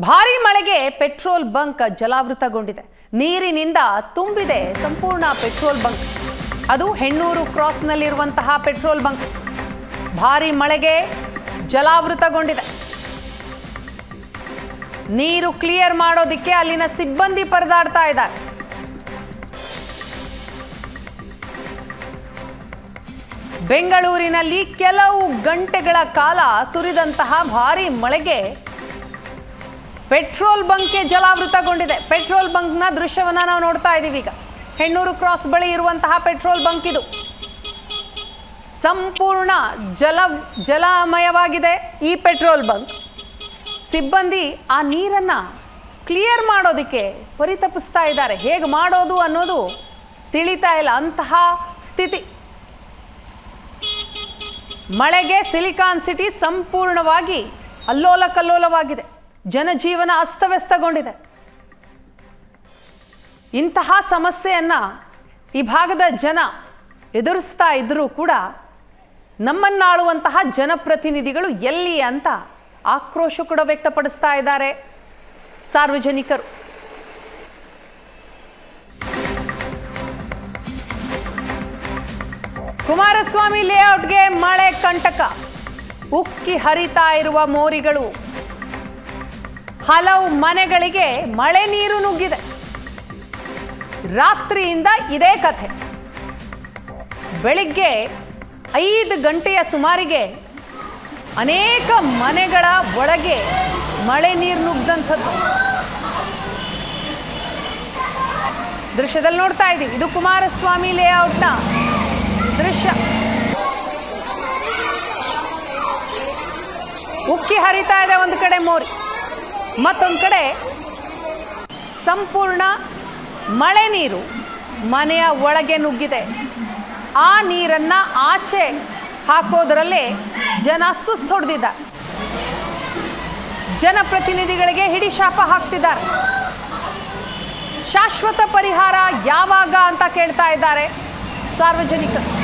ಭಾರಿ ಮಳೆಗೆ petrol bunk ಜಲಾವೃತಗೊಂಡಿದೆ. ನೀರಿನಿಂದ ತುಂಬಿದೆ ಸಂಪೂರ್ಣ ಪೆಟ್ರೋಲ್ ಬಂಕ್. ಅದು ಹೆಣ್ಣೂರು ಕ್ರಾಸ್ನಲ್ಲಿರುವಂತಹ ಪೆಟ್ರೋಲ್ ಬಂಕ್. ಭಾರಿ ಮಳೆಗೆ ಜಲಾವೃತಗೊಂಡಿದೆ. ನೀರು ಕ್ಲಿಯರ್ ಮಾಡೋದಿಕ್ಕೆ ಅಲ್ಲಿನ ಸಿಬ್ಬಂದಿ ಪರದಾಡ್ತಾ ಇದ್ದಾರೆ. ಬೆಂಗಳೂರಿನಲ್ಲಿ ಕೆಲವು ಗಂಟೆಗಳ ಕಾಲ ಸುರಿದಂತಹ ಭಾರಿ ಮಳೆಗೆ ಪೆಟ್ರೋಲ್ ಬಂಕ್ಗೆ ಜಲಾವೃತಗೊಂಡಿದೆ. ಪೆಟ್ರೋಲ್ ಬಂಕ್ನ ದೃಶ್ಯವನ್ನು ನಾವು ನೋಡ್ತಾ ಇದ್ದೀವಿ ಈಗ. ಹೆಣ್ಣೂರು ಕ್ರಾಸ್ ಬಳಿ ಇರುವಂತಹ ಪೆಟ್ರೋಲ್ ಬಂಕ್ ಇದು. ಸಂಪೂರ್ಣ ಜಲ, ಜಲಮಯವಾಗಿದೆ ಈ ಪೆಟ್ರೋಲ್ ಬಂಕ್. ಸಿಬ್ಬಂದಿ ಆ ನೀರನ್ನು ಕ್ಲಿಯರ್ ಮಾಡೋದಕ್ಕೆ ಪರಿತಪಿಸ್ತಾ ಇದ್ದಾರೆ. ಹೇಗೆ ಮಾಡೋದು ಅನ್ನೋದು ತಿಳಿತಾ ಇಲ್ಲ. ಅಂತಹ ಸ್ಥಿತಿ. ಮಳೆಗೆ ಸಿಲಿಕಾನ್ ಸಿಟಿ ಸಂಪೂರ್ಣವಾಗಿ ಅಲ್ಲೋಲ ಕಲ್ಲೋಲವಾಗಿದೆ ಜನಜೀವನ ಅಸ್ತವ್ಯಸ್ತಗೊಂಡಿದೆ. ಇಂತಹ ಸಮಸ್ಯೆಯನ್ನು ಈ ಭಾಗದ ಜನ ಎದುರಿಸ್ತಾ ಇದ್ದರೂ ಕೂಡ ನಮ್ಮನ್ನಾಳುವಂತಹ ಜನಪ್ರತಿನಿಧಿಗಳು ಎಲ್ಲಿ ಅಂತ ಆಕ್ರೋಶ ಕೂಡ ವ್ಯಕ್ತಪಡಿಸ್ತಾ ಇದ್ದಾರೆ. ಸಾರ್ವಜನಿಕರು. ಕುಮಾರಸ್ವಾಮಿ ಲೇಔಟ್ಗೆ ಮಳೆ ಕಂಟಕ ಉಕ್ಕಿ ಹರಿತಾ ಇರುವ ಮೋರಿಗಳು. ಹಲವು ಮನೆಗಳಿಗೆ ಮಳೆ ನೀರು ನುಗ್ಗಿದೆ. ರಾತ್ರಿಯಿಂದ ಇದೇ ಕಥೆ. ಬೆಳಿಗ್ಗೆ ಐದು ಗಂಟೆಯ ಸುಮಾರಿಗೆ ಅನೇಕ ಮನೆಗಳ ಒಳಗೆ ಮಳೆ ನೀರು ನುಗ್ದಂಥದ್ದು. ದೃಶ್ಯದಲ್ಲಿ ನೋಡ್ತಾ ಇದ್ದೀವಿ. ಇದು ಕುಮಾರಸ್ವಾಮಿ ಲೇಔಟ್ನ ದೃಶ್ಯ. ಉಕ್ಕಿ ಹರಿತಾ ಇದೆ ಒಂದು ಕಡೆ ಮೋರಿ. ಮತ್ತೊಂದು ಕಡೆ, ಸಂಪೂರ್ಣ ಮಳೆ ನೀರು ಮನೆಯ ಒಳಗೆ ನುಗ್ಗಿದೆ. ಆ ನೀರನ್ನು ಆಚೆ ಹಾಕೋದರಲ್ಲೇ ಜನ ಸುಸ್ತು ಹೊಡೆದಿದ್ದಾರೆ. ಜನಪ್ರತಿನಿಧಿಗಳಿಗೆ ಹಿಡಿ ಶಾಪ ಹಾಕ್ತಿದ್ದಾರೆ. ಶಾಶ್ವತ ಪರಿಹಾರ ಯಾವಾಗ ಅಂತ ಕೇಳ್ತಾ ಇದ್ದಾರೆ ಸಾರ್ವಜನಿಕರು.